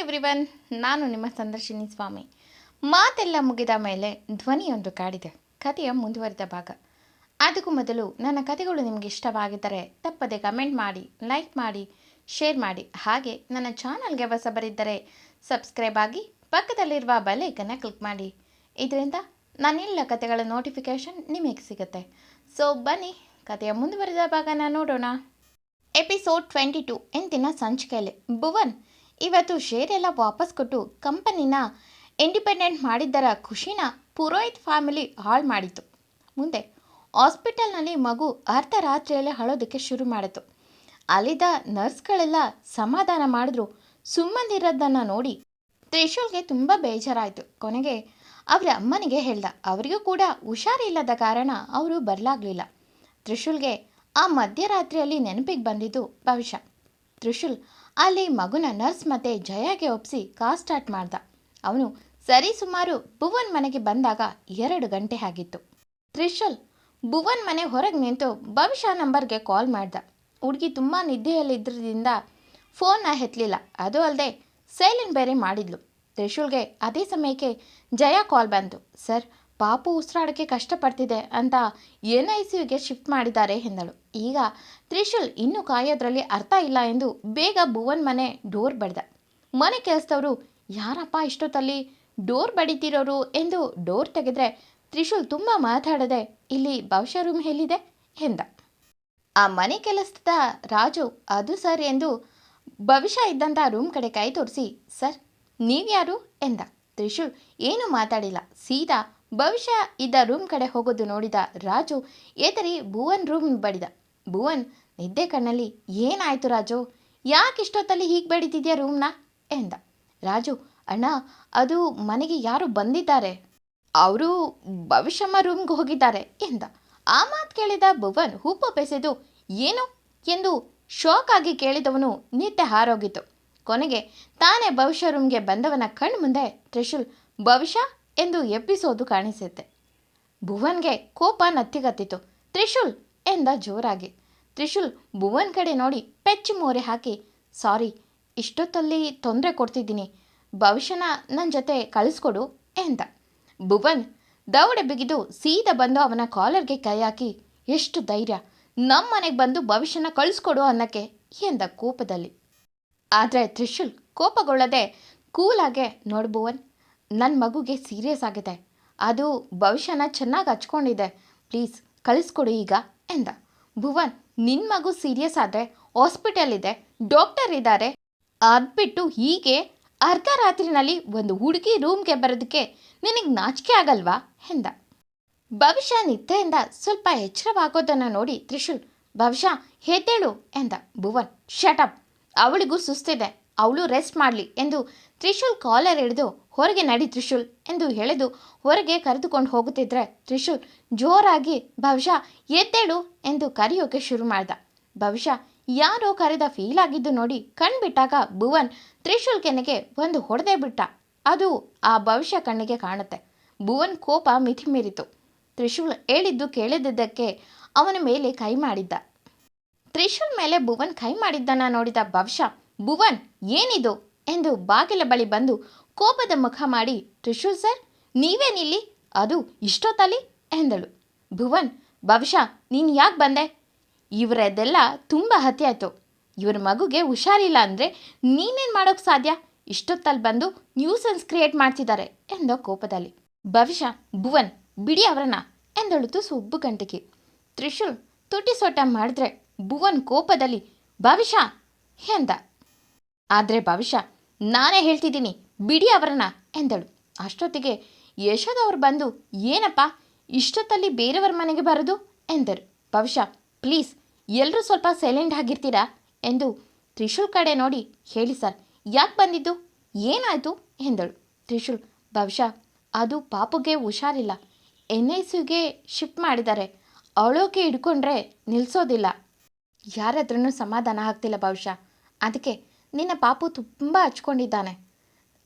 Everyone ನಾನು ನಿಮ್ಮ ಸಂದರ್ಶಿನಿ ಸ್ವಾಮಿ. ಮಾತೆಲ್ಲ ಮುಗಿದ ಮೇಲೆ ಧ್ವನಿಯೊಂದು ಕಾಡಿದೆ. ಕಥೆಯ ಮುಂದುವರಿದ ಭಾಗ. ಅದಕ್ಕೂ ಮೊದಲು ನನ್ನ ಕಥೆಗಳು ನಿಮಗೆ ಇಷ್ಟವಾಗಿದ್ದರೆ ತಪ್ಪದೆ ಕಮೆಂಟ್ ಮಾಡಿ ಲೈಕ್ ಮಾಡಿ ಶೇರ್ ಮಾಡಿ. ಹಾಗೆ ನನ್ನ ಚಾನಲ್ಗೆ ಹೊಸಬರಿದ್ದರೆ ಸಬ್ಸ್ಕ್ರೈಬ್ ಆಗಿ ಪಕ್ಕದಲ್ಲಿರುವ ಬಲೇಕನ್ನು ಕ್ಲಿಕ್ ಮಾಡಿ. ಇದರಿಂದ ನನ್ನೆಲ್ಲ ಕಥೆಗಳ ನೋಟಿಫಿಕೇಷನ್ ನಿಮಗೆ ಸಿಗುತ್ತೆ. ಸೊ ಬನ್ನಿ, ಕಥೆಯ ಮುಂದುವರಿದ ಭಾಗನ ನೋಡೋಣ. ಎಪಿಸೋಡ್ ಟ್ವೆಂಟಿ ಟು ಎಂದಿನ ಸಂಚಿಕೆಯಲ್ಲಿ. ಭುವನ್ ಇವತ್ತು ಷೇರೆಲ್ಲ ವಾಪಸ್ ಕೊಟ್ಟು ಕಂಪನಿನ ಇಂಡಿಪೆಂಡೆಂಟ್ ಮಾಡಿದ್ದರ ಖುಷಿನ ಪುರೋಹಿತ್ ಫ್ಯಾಮಿಲಿ ಹಾಳು ಮಾಡಿತು ಮುಂದೆ ಹಾಸ್ಪಿಟಲ್ನಲ್ಲಿ ಮಗು ಅರ್ಧ ರಾತ್ರಿಯಲ್ಲೇ ಅಳೋದಕ್ಕೆ ಶುರು ಮಾಡಿತು. ಅಲ್ಲಿದ್ದ ನರ್ಸ್ಗಳೆಲ್ಲ ಸಮಾಧಾನ ಮಾಡಿದ್ರು. ಸುಮ್ಮನಿರೋದನ್ನು ನೋಡಿ ತ್ರಿಶೂಲ್ಗೆ ತುಂಬ ಬೇಜಾರಾಯಿತು. ಕೊನೆಗೆ ಅವರ ಅಮ್ಮನಿಗೆ ಹೇಳ್ದ. ಅವರಿಗೂ ಕೂಡ ಹುಷಾರಿಲ್ಲದ ಕಾರಣ ಅವರು ಬರಲಾಗಲಿಲ್ಲ. ತ್ರಿಶೂಲ್ಗೆ ಆ ಮಧ್ಯರಾತ್ರಿಯಲ್ಲಿ ನೆನಪಿಗೆ ಬಂದಿದ್ದು ಭವಿಷ್ಯ. ತ್ರಿಶೂಲ್ ಅಲ್ಲಿ ಮಗುನ ನರ್ಸ್ ಮತ್ತೆ ಜಯಾಗೆ ಒಪ್ಪಿಸಿ ಕಾ ಸ್ಟಾರ್ಟ್ ಮಾಡ್ದ. ಅವನು ಸರಿ ಸುಮಾರು ಭುವನ್ ಮನೆಗೆ ಬಂದಾಗ ಎರಡು ಗಂಟೆ ಆಗಿತ್ತು. ತ್ರಿಶಲ್ ಭುವನ್ ಮನೆ ಹೊರಗೆ ನಿಂತು ಭವಿಷ್ಯ ನಂಬರ್ಗೆ ಕಾಲ್ ಮಾಡ್ದ. ಹುಡುಗಿ ತುಂಬ ನಿದ್ದೆಯಲ್ಲಿದ್ದರಿಂದ ಫೋನ್ನ ಎತ್ತಲಿಲ್ಲ ಅದು ಅಲ್ಲದೆ ಸೈಲೆಂಟ್ ಬೇರೆ ಮಾಡಿದ್ಲು. ತ್ರಿಶೂಲ್ಗೆ ಅದೇ ಸಮಯಕ್ಕೆ ಜಯ ಕಾಲ್ ಬಂತು. ಸರ್ ಪಾಪು ಉಸಿರಾಡೋಕ್ಕೆ ಕಷ್ಟಪಡ್ತಿದೆ ಅಂತ ಎನ್ ಐ ಸಿಯುಗೆ ಶಿಫ್ಟ್ ಮಾಡಿದ್ದಾರೆ ಎಂದಳು. ಈಗ ತ್ರಿಶೂಲ್ ಇನ್ನೂ ಕಾಯೋದ್ರಲ್ಲಿ ಅರ್ಥ ಇಲ್ಲ ಎಂದು ಬೇಗ ಭುವನ್ ಮನೆ ಡೋರ್ ಬಡ್ದ. ಮನೆ ಕೆಲಸದವರು, ಯಾರಪ್ಪ ಇಷ್ಟೊತ್ತಲ್ಲಿ ಡೋರ್ ಬಡಿತಿರೋರು? ಎಂದು ಡೋರ್ ತೆಗೆದ್ರೆ ತ್ರಿಶೂಲ್ ತುಂಬ ಮಾತಾಡದೆ, ಇಲ್ಲಿ ಭವಿಷ್ಯ ರೂಮ್ ಎಲ್ಲಿದೆ? ಎಂದ. ಆ ಮನೆ ಕೆಲಸದ ರಾಜು, ಅದು ಸರ್ ಎಂದು ಭವಿಷ್ಯ ಇದ್ದಂಥ ರೂಮ್ ಕಡೆ ಕೈ ತೋರಿಸಿ, ಸರ್, ನೀವ್ಯಾರು? ಎಂದ. ತ್ರಿಶೂಲ್, ಏನೂ ಮಾತಾಡಿಲ್ಲ, ಸೀದಾ ಭವಿಷ್ಯ ಇದ್ದ ರೂಮ್ ಕಡೆ ಹೋಗೋದು ನೋಡಿದ ರಾಜು, ಏತರಿ ಭುವನ್ ರೂಮ್ ಬಡಿದ. ಭುವನ್, ನಿದ್ದೆ ಕಣ್ಣಲ್ಲಿ, ಏನಾಯ್ತು ರಾಜು? ಯಾಕೆ ಇಷ್ಟೊತ್ತಲ್ಲಿ ಹೀಗೆ ಬಡಿತಿದ್ಯಾ ರೂಮ್ನ? ಎಂದ. ರಾಜು, ಅಣ್ಣ, ಅದು ಮನೆಗೆ ಯಾರು ಬಂದಿದ್ದಾರೆ? ಅವರು ಭವಿಷ್ಯಮ್ಮ ರೂಮ್ಗೆ ಹೋಗಿದ್ದಾರೆ, ಎಂದ. ಆ ಮಾತು ಕೇಳಿದ ಭುವನ್ ಹೂಪ ಬೆಸೆದು, ಏನು? ಎಂದು ಶಾಕ್ ಆಗಿ ಕೇಳಿದವನು ನಿದ್ದೆ ಹಾರೋಗಿತ್ತು. ಕೊನೆಗೆ ತಾನೇ ಭವಿಷ್ಯ ರೂಮ್ಗೆ ಬಂದವನ ಕಣ್ಣು ಮುಂದೆ ತ್ರಿಶೂಲ್ ಭವಿಷ್ಯ ಎಂದು ಎಬ್ಬಿಸೋದು ಕಾಣಿಸುತ್ತೆ. ಭುವನ್ಗೆ ಕೋಪ ನತ್ತಿಗತ್ತಿತು. ತ್ರಿಶೂಲ್ ಎಂದ ಜೋರಾಗಿ. ತ್ರಿಶೂಲ್ ಭುವನ್ ಕಡೆ ನೋಡಿ ಪೆಚ್ಚು ಮೋರೆ ಹಾಕಿ, ಸಾರಿ, ಇಷ್ಟೊತ್ತಲ್ಲಿ ತೊಂದರೆ ಕೊಡ್ತಿದ್ದೀನಿ. ಭವಿಷ್ಯನ ನನ್ನ ಜೊತೆ ಕಳಿಸ್ಕೊಡು ಎಂದ. ಭುವನ್ ದೌಡೆ ಬಿಗಿದು ಸೀದಾ ಬಂದು ಅವನ ಕಾಲರ್ಗೆ ಕೈ ಹಾಕಿ, ಎಷ್ಟು ಧೈರ್ಯ ನಮ್ಮ ಮನೆಗೆ ಬಂದು ಭವಿಷ್ಯನ ಕಳಿಸ್ಕೊಡು ಅನ್ನಕ್ಕೆ ಎಂದ ಕೋಪದಲ್ಲಿ. ಆದರೆ ತ್ರಿಶೂಲ್ ಕೋಪಗೊಳ್ಳದೆ ಕೂಲಾಗೆ, ನೋಡು ಭುವನ್ ನನ್ನ ಮಗುಗೆ ಸೀರಿಯಸ್ ಆಗಿದೆ. ಅದು ಭವಿಷ್ಯನ ಚೆನ್ನಾಗಿ ಹಚ್ಕೊಂಡಿದೆ. ಪ್ಲೀಸ್ ಕಳಿಸ್ಕೊಡು ಈಗ ಎಂದ. ಭುವನ್ ನಿನ್ನ ಮಗು ಸೀರಿಯಸ್ ಆದರೆ ಹಾಸ್ಪಿಟಲ್ ಇದೆ ಡಾಕ್ಟರ್ ಇದ್ದಾರೆ ಅದ್ಬಿಟ್ಟು ಹೀಗೆ ಅರ್ಧ ರಾತ್ರಿನಲ್ಲಿ ಒಂದು ಹುಡುಗಿ ರೂಮ್ಗೆ ಬರೋದಕ್ಕೆ ನಿನಗೆ ನಾಚಿಕೆ ಆಗಲ್ವಾ ಎಂದ. ಭವಿಷ್ಯ ನಿದ್ದೆಯಿಂದ ಸ್ವಲ್ಪ ಎಚ್ಚರವಾಗೋದನ್ನು ನೋಡಿ ತ್ರಿಶೂಲ್, ಭವಿಷ್ಯ ಹೇತೇಳು ಎಂದ ಭುವನ್. ಶಟಪ್ ಅವಳಿಗೂ ಸುಸ್ತಿದೆ. ಅವಳು ರೆಸ್ಟ್ ಮಾಡಲಿ ಎಂದು ತ್ರಿಶೂಲ್ ಕಾಲರ್ ಹಿಡಿದು ಹೊರಗೆ ನಡಿ ತ್ರಿಶೂಲ್ ಎಂದು ಹೇಳಿದು ಹೊರಗೆ ಕರೆದುಕೊಂಡು ಹೋಗುತ್ತಿದ್ರೆ ತ್ರಿಶೂಲ್ ಜೋರಾಗಿ, ಭವಿಷ್ಯ, ಎದ್ದೇಳು ಎಂದು ಕರೆಯೋಕೆ ಶುರು ಮಾಡ್ದ. ಭವಿಷ್ಯ, ಯಾರೋ ಕರೆದ ಫೀಲ್ ಆಗಿದ್ದು ನೋಡಿ ಕಣ್ಬಿಟ್ಟಾಗ ಭುವನ್ ತ್ರಿಶೂಲ್ ಕೆನೆಗೆ ಒಂದು ಹೊಡೆದೇ ಬಿಟ್ಟ. ಅದು ಆ ಭವಿಷ್ಯ ಕಣ್ಣಿಗೆ ಕಾಣುತ್ತೆ. ಭುವನ್ ಕೋಪ ಮಿತಿ ಮೀರಿತು ತ್ರಿಶೂಲ್ ಹೇಳಿದ್ದು ಕೇಳಿದ್ದಕ್ಕೆ ಅವನ ಮೇಲೆ ಕೈ ಮಾಡಿದ್ದ. ತ್ರಿಶೂಲ್ ಮೇಲೆ ಭುವನ್ ಕೈ ಮಾಡಿದ್ದನ್ನ ನೋಡಿದ ಭವಿಷ್ಯ, ಭುವನ್, ಏನಿದು? ಎಂದು ಬಾಗಿಲ ಬಳಿ ಬಂದು ಕೋಪದ ಮುಖ ಮಾಡಿ, ತ್ರಿಶೂಲ್ ಸರ್ ನೀವೇನಿಲ್ಲಿ ಅದು ಇಷ್ಟೊತ್ತಲ್ಲಿ ಎಂದಳು. ಭುವನ್, ಭವಿಷ್ಯ, ನೀನು ಯಾಕೆ ಬಂದೆ? ಇವರದೆಲ್ಲ ತುಂಬ ಹತ್ಯೆ ಆಯಿತು. ಇವ್ರ ಮಗುಗೆ ಹುಷಾರಿಲ್ಲ ಅಂದರೆ ನೀನೇನು ಮಾಡೋಕ್ಕೆ ಸಾಧ್ಯ? ಇಷ್ಟೊತ್ತಲ್ಲಿ ಬಂದು ನ್ಯೂಸನ್ಸ್ ಕ್ರಿಯೇಟ್ ಮಾಡ್ತಿದ್ದಾರೆ ಎಂದ ಕೋಪದಲ್ಲಿ. ಭವಿಷ್ಯ, ಭುವನ್, ಬಿಡಿ ಅವರನ್ನ ಎಂದಳು ತುಸು ಉಬ್ಬು ಗಂಟಿಕೆ ತ್ರಿಶೂಲ್ ತುಟಿ ಮಾಡಿದ್ರೆ ಭುವನ್ ಕೋಪದಲ್ಲಿ, ಭವಿಷ್ಯ ಎಂದ. ಆದರೆ ಭವಿಷ್ಯ, ನಾನೇ ಹೇಳ್ತಿದ್ದೀನಿ ಬಿಡಿ ಅವರನ್ನ ಎಂದಳು. ಅಷ್ಟೊತ್ತಿಗೆ ಯಶೋದವ್ರು ಬಂದು, ಏನಪ್ಪ, ಇಷ್ಟೊತ್ತಲ್ಲಿ ಬೇರೆಯವ್ರ ಮನೆಗೆ ಬರೋದು? ಎಂದರು. ಬಹುಶಃ, ಪ್ಲೀಸ್ ಎಲ್ಲರೂ ಸ್ವಲ್ಪ ಸೈಲೆಂಟ್ ಆಗಿರ್ತೀರಾ? ಎಂದು ತ್ರಿಶೂಲ್ ಕಡೆ ನೋಡಿ ಹೇಳಿ, ಸರ್, ಯಾಕೆ ಬಂದಿದ್ದು? ಏನಾಯಿತು? ಎಂದಳು. ತ್ರಿಶೂಲ್, ಬಹುಶಃ, ಅದು ಪಾಪುಗೆ ಹುಷಾರಿಲ್ಲ. ಎನ್ ಐ ಸಿಗೆ ಶಿಫ್ಟ್ ಮಾಡಿದ್ದಾರೆ. ಅವಳೋಕೆ ಹಿಡ್ಕೊಂಡ್ರೆ ನಿಲ್ಲಿಸೋದಿಲ್ಲ ಯಾರಾದ್ರೂ ಸಮಾಧಾನ ಆಗ್ತಿಲ್ಲ, ಬಹುಶಃ. ಅದಕ್ಕೆ ನಿನ್ನ ಪಾಪು ತುಂಬ ಹಚ್ಕೊಂಡಿದ್ದಾನೆ.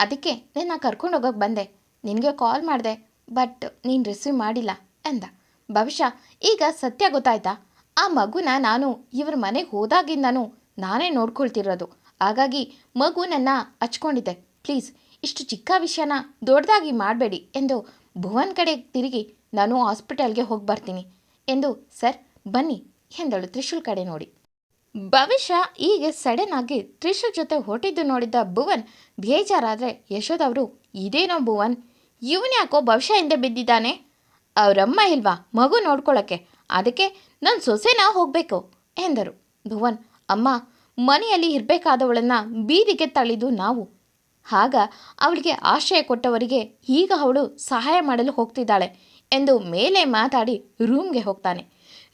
ಅದಕ್ಕೆ ನಿನ್ನ ಕರ್ಕೊಂಡು ಹೋಗೋಕೆ ಬಂದೆ. ನಿನಗೆ ಕಾಲ್ ಮಾಡಿದೆ ಬಟ್ ನೀನು ರಿಸೀವ್ ಮಾಡಿಲ್ಲ ಎಂದ ಭವಿಷ್ಯ ಈಗ ಸತ್ಯ ಗೊತ್ತಾಯ್ತಾ? ಆ ಮಗುನ ನಾನು ಇವ್ರ ಮನೆಗೆ ಹೋದಾಗಿಂದನೂ ನಾನೇ ನೋಡ್ಕೊಳ್ತಿರೋದು. ಹಾಗಾಗಿ ಮಗು ನನ್ನ ಹಚ್ಕೊಂಡಿದ್ದೆ. ಪ್ಲೀಸ್ ಇಷ್ಟು ಚಿಕ್ಕ ವಿಷಯನ ದೊಡ್ಡದಾಗಿ ಮಾಡಬೇಡಿ ಎಂದು ಭುವನ್ ಕಡೆ ತಿರುಗಿ ನಾನು ಹಾಸ್ಪಿಟಲ್ಗೆ ಹೋಗಿ ಬರ್ತೀನಿ ಎಂದು ಸರ್ ಬನ್ನಿ ಎಂದಳು ತ್ರಿಶೂಲ್ ಕಡೆ ನೋಡಿ. ಭವಿಷ್ಯ ಹೀಗೆ ಸಡನ್ ಆಗಿ ತ್ರಿಶು ಜೊತೆ ಹೊಟ್ಟಿದ್ದು ನೋಡಿದ್ದ ಭುವನ್ ಬೇಜಾರಾದರೆ ಯಶೋದವರು ಇದೇನೋ ಭುವನ್? ಇವನ್ಯಾಕೋ ಭವಿಷ್ಯ ಹಿಂದೆ ಬಿದ್ದಿದ್ದಾನೆ? ಅವರಮ್ಮ ಇಲ್ವಾ? ಮಗು ನೋಡ್ಕೊಳ್ಳೋಕ್ಕೆ ಅದಕ್ಕೆ ನನ್ನ ಸೊಸೆನ ಹೋಗಬೇಕು, ಎಂದರು. ಭುವನ್, ಅಮ್ಮ, ಮನೆಯಲ್ಲಿ ಇರಬೇಕಾದವಳನ್ನು ಬೀದಿಗೆ ತಳ್ಳಿದ್ದು ನಾವು. ಆಗ ಅವಳಿಗೆ ಆಶ್ರಯ ಕೊಟ್ಟವರಿಗೆ ಈಗ ಅವಳು ಸಹಾಯ ಮಾಡಲು ಹೋಗ್ತಿದ್ದಾಳೆ, ಎಂದು ಮೇಲೆ ಮಾತಾಡಿ ರೂಮ್ಗೆ ಹೋಗ್ತಾನೆ.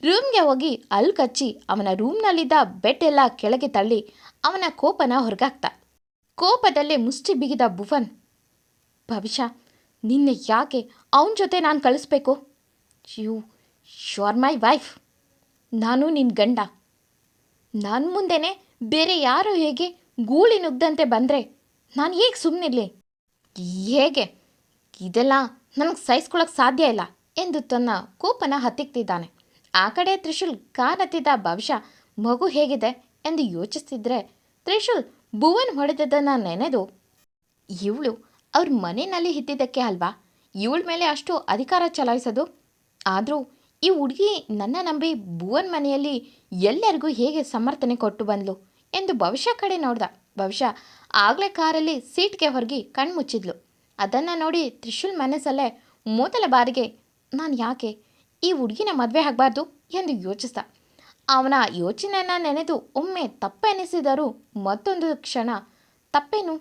ರೂಮ್ಗೆ ಹೋಗಿ ಅಲ್ಲಿ ಕಚ್ಚಿ ಅವನ ರೂಮ್ನಲ್ಲಿದ್ದ ಬೆಡ್ ಎಲ್ಲ ಕೆಳಗೆ ತಳ್ಳಿ ಅವನ ಕೋಪನ ಹೊರಗಾಕ್ತ. ಕೋಪದಲ್ಲೇ ಮುಷ್ಟಿ ಬಿಗಿದ ಭುವನ್, ಭವಿಷ್ಯ, ನಿನ್ನೆ ಯಾಕೆ ಅವನ ಜೊತೆ ನಾನು ಕಳಿಸ್ಬೇಕು? You sure my wife. ನಾನು ನಿನ್ನ ಗಂಡ. ನನ್ನ ಮುಂದೆನೇ ಬೇರೆ ಯಾರು ಹೇಗೆ ಗೂಳಿ ನುಗ್ದಂತೆ ಬಂದರೆ ನಾನು ಹೇಗೆ ಸುಮ್ಮನಿರಲಿ ಹೇಗೆ? ಇದೆಲ್ಲ ನನಗೆ ಸಹಿಸ್ಕೊಳ್ಳೋಕ್ಕೆ ಸಾಧ್ಯ ಇಲ್ಲ ಎಂದು ತನ್ನ ಕೋಪನ ಹತ್ತಿಕ್ತಿದ್ದಾನೆ. ಆ ಕಡೆ ತ್ರಿಶೂಲ್ ಕಾನತ್ತಿದ್ದ ಭವಿಷ್ಯ ಮಗು ಹೇಗಿದೆ ಎಂದು ಯೋಚಿಸ್ತಿದ್ರೆ ತ್ರಿಶೂಲ್ ಭುವನ್ ಹೊಡೆದದನ್ನು ನೆನೆದು, ಇವಳು ಅವ್ರ ಮನೆಯಲ್ಲಿ ಇದ್ದಿದ್ದಕ್ಕೆ ಅಲ್ವಾ? ಇವಳ ಮೇಲೆ ಅಷ್ಟು ಅಧಿಕಾರ ಚಲಾಯಿಸೋದು? ಆದರೂ ಈ ಹುಡುಗಿ ನನ್ನ ನಂಬಿ ಭುವನ್ ಮನೆಯಲ್ಲಿ ಎಲ್ಲರಿಗೂ ಹೇಗೆ ಸಮರ್ಥನೆ ಕೊಟ್ಟು ಬಂದ್ಲು? ಎಂದು ಭವಿಷ್ಯ ಕಡೆ ನೋಡ್ದ. ಭವಿಷ್ಯ ಆಗಲೇ ಕಾರಲ್ಲಿ ಸೀಟ್ಗೆ ಹೊರಗಿ ಕಣ್ಮುಚ್ಚಿದ್ಲು. ಅದನ್ನು ನೋಡಿ ತ್ರಿಶೂಲ್ ಮನಸ್ಸಲ್ಲೇ ಮೊದಲ ಬಾರಿಗೆ, ನಾನು ಯಾಕೆ ಈ ಹುಡುಗಿನ ಮದುವೆ ಆಗಬಾರ್ದು ಎಂದು ಯೋಚಿಸ್ದ. ಅವನ ಯೋಚನೆಯನ್ನು ನೆನೆದು ಒಮ್ಮೆ ತಪ್ಪೆನಿಸಿದರೂ ಮತ್ತೊಂದು ಕ್ಷಣ, ತಪ್ಪೇನು?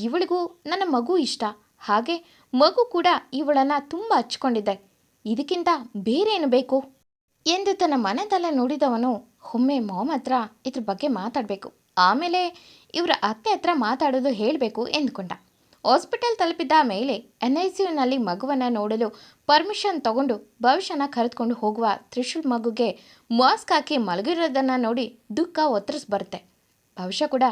ಇವಳಿಗೂ ನನ್ನ ಮಗು ಇಷ್ಟ. ಹಾಗೆ ಮಗು ಕೂಡ ಇವಳನ್ನು ತುಂಬ ಹಚ್ಕೊಂಡಿದ್ದೆ ಇದಕ್ಕಿಂತ ಬೇರೇನು ಬೇಕು? ಎಂದು ತನ್ನ ಮನದಲ್ಲ ನೋಡಿದವನು ಒಮ್ಮೆ ಮಾಮ್ ಹತ್ರ ಇದ್ರ ಬಗ್ಗೆ ಮಾತಾಡಬೇಕು. ಆಮೇಲೆ ಇವರ ಅತ್ತೆ ಹತ್ರ ಮಾತಾಡೋದು ಹೇಳಬೇಕು ಎಂದುಕೊಂಡ. ಹಾಸ್ಪಿಟಲ್ ತಲುಪಿದ ಮೇಲೆ ಎನ್ ಐ ಸಿ ಯುನಲ್ಲಿ ಮಗುವನ್ನು ನೋಡಲು ಪರ್ಮಿಷನ್ ತಗೊಂಡು ಭವಿಷ್ಯನ ಕರೆದುಕೊಂಡು ಹೋಗುವ ತ್ರಿಶೂಲ್ ಮಗುಗೆ ಮಾಸ್ಕ್ ಹಾಕಿ ಮಲಗಿರೋದನ್ನು ನೋಡಿ ದುಃಖ ಒತ್ತರಿಸ್ ಬರುತ್ತೆ ಭವಿಷ್ಯ ಕೂಡ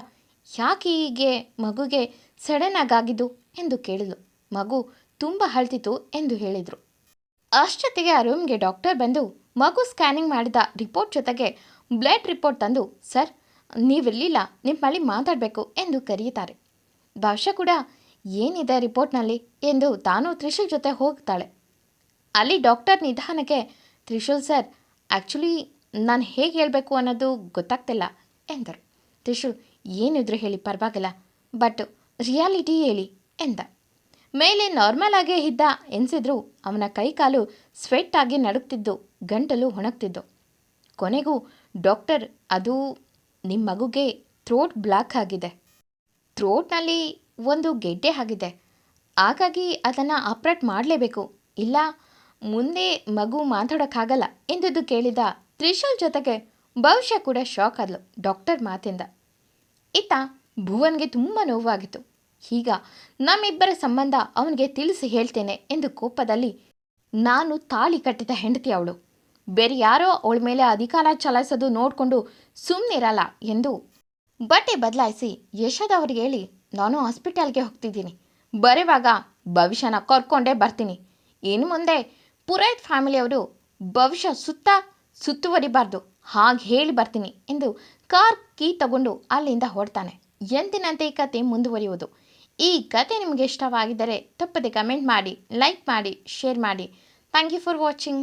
ಯಾಕೆ ಹೀಗೆ ಮಗುಗೆ ಸಡನ್ ಆಗಿದ್ದು ಎಂದು ಕೇಳಿದ್ಲು. ಮಗು ತುಂಬ ಅಳ್ತಿತ್ತು ಎಂದು ಹೇಳಿದರು. ಅಷ್ಟೊತ್ತಿಗೆ ಆ ರೂಮ್ಗೆ ಡಾಕ್ಟರ್ ಬಂದು ಮಗು ಸ್ಕ್ಯಾನಿಂಗ್ ಮಾಡಿದ ರಿಪೋರ್ಟ್ ಜೊತೆಗೆ ಬ್ಲಡ್ ರಿಪೋರ್ಟ್ ತಂದು, ಸರ್, ನೀವಿರಲಿಲ್ಲ, ನಿಮ್ಮಲ್ಲಿ ಮಾತಾಡಬೇಕು ಎಂದು ಕರೆಯುತ್ತಾರೆ. ಭವಿಷ್ಯ ಕೂಡ ಏನಿದೆ ರಿಪೋರ್ಟ್ನಲ್ಲಿ ಎಂದು ತಾನು ತ್ರಿಶೂಲ್ ಜೊತೆ ಹೋಗ್ತಾಳೆ. ಅಲ್ಲಿ ಡಾಕ್ಟರ್ ನಿಧಾನಕ್ಕೆ, ತ್ರಿಶೂಲ್ ಸರ್ ಆ್ಯಕ್ಚುಲಿ ನಾನು ಹೇಗೆ ಹೇಳಬೇಕು ಅನ್ನೋದು ಗೊತ್ತಾಗ್ತಿಲ್ಲ, ಎಂದರು. ತ್ರಿಶೂಲ್ ಏನಿದ್ರು ಹೇಳಿ, ಪರವಾಗಿಲ್ಲ, ಬಟ್ ರಿಯಾಲಿಟಿ ಹೇಳಿ, ಎಂದ. ಮೇಲೆ ನಾರ್ಮಲ್ ಆಗೇ ಇದ್ದ ಎನಿಸಿದ್ರು, ಅವನ ಕೈಕಾಲು ಸ್ವೆಟ್ ಆಗಿ ನಡುಗ್ತಿದ್ದು, ಗಂಟಲು ಒಣಗ್ತಿದ್ದು. ಕೊನೆಗೂ, ಡಾಕ್ಟರ್, ಅದು ನಿಮ್ಮ ಮಗುಗೆ ಥ್ರೋಟ್ ಬ್ಲಾಕ್ ಆಗಿದೆ. ಥ್ರೋಟ್ನಲ್ಲಿ ಒಂದು ಗೆಡ್ಡೆ ಆಗಿದೆ ಹಾಗಾಗಿ ಅದನ್ನು ಆಪ್ರೇಟ್ ಮಾಡಲೇಬೇಕು. ಇಲ್ಲ, ಮುಂದೆ ಮಗು ಮಾತಾಡೋಕ್ಕಾಗಲ್ಲ ಎಂದುದು ಕೇಳಿದ ತ್ರಿಶೂಲ್ ಜೊತೆಗೆ ಬಹುಶಃ ಕೂಡ ಶಾಕ್ ಆದ್ಲು ಡಾಕ್ಟರ್ ಮಾತಿಂದ. ಇತ್ತ ಭುವನ್ಗೆ ತುಂಬ ನೋವಾಗಿತ್ತು. ಈಗ ನಮ್ಮಿಬ್ಬರ ಸಂಬಂಧ ಅವನಿಗೆ ತಿಳಿಸಿ ಹೇಳ್ತೇನೆ ಎಂದು ಕೋಪದಲ್ಲಿ ನಾನು ತಾಳಿ ಕಟ್ಟಿದ ಹೆಂಡತಿ ಅವಳು. ಬೇರೆ ಯಾರೋ ಅವಳ ಮೇಲೆ ಅಧಿಕಾರ ಚಲಾಯಿಸೋದು ನೋಡಿಕೊಂಡು ಸುಮ್ಮನಿರಲ್ಲ ಎಂದು ಬಟ್ಟೆ ಬದಲಾಯಿಸಿ ಯಶೋದವ್ರಿಗೆ ಹೇಳಿ ನಾನು ಹಾಸ್ಪಿಟಲ್ಗೆ ಹೋಗ್ತಿದ್ದೀನಿ. ಬರುವಾಗ ಭವಿಷ್ಯನ ಕರ್ಕೊಂಡೇ ಬರ್ತೀನಿ. ಇನ್ನು ಮುಂದೆ ಪುರೋಹಿತ್ ಫ್ಯಾಮಿಲಿಯವರು ಭವಿಷ್ಯ ಸುತ್ತ ಸುತ್ತುವರಿಬಾರ್ದು. ಹಾಗೆ ಹೇಳಿ ಬರ್ತೀನಿ ಎಂದು ಕಾರ್ ಕೀ ತಗೊಂಡು ಅಲ್ಲಿಂದ ಹೊಡ್ತಾನೆ ಎಂದಿನಂತೆ ಈ ಕತೆ ಮುಂದುವರಿಯುವುದು. ಈ ಕತೆ ನಿಮಗೆ ಇಷ್ಟವಾಗಿದ್ದರೆ ತಪ್ಪದೆ ಕಮೆಂಟ್ ಮಾಡಿ ಲೈಕ್ ಮಾಡಿ ಶೇರ್ ಮಾಡಿ. Thank you for watching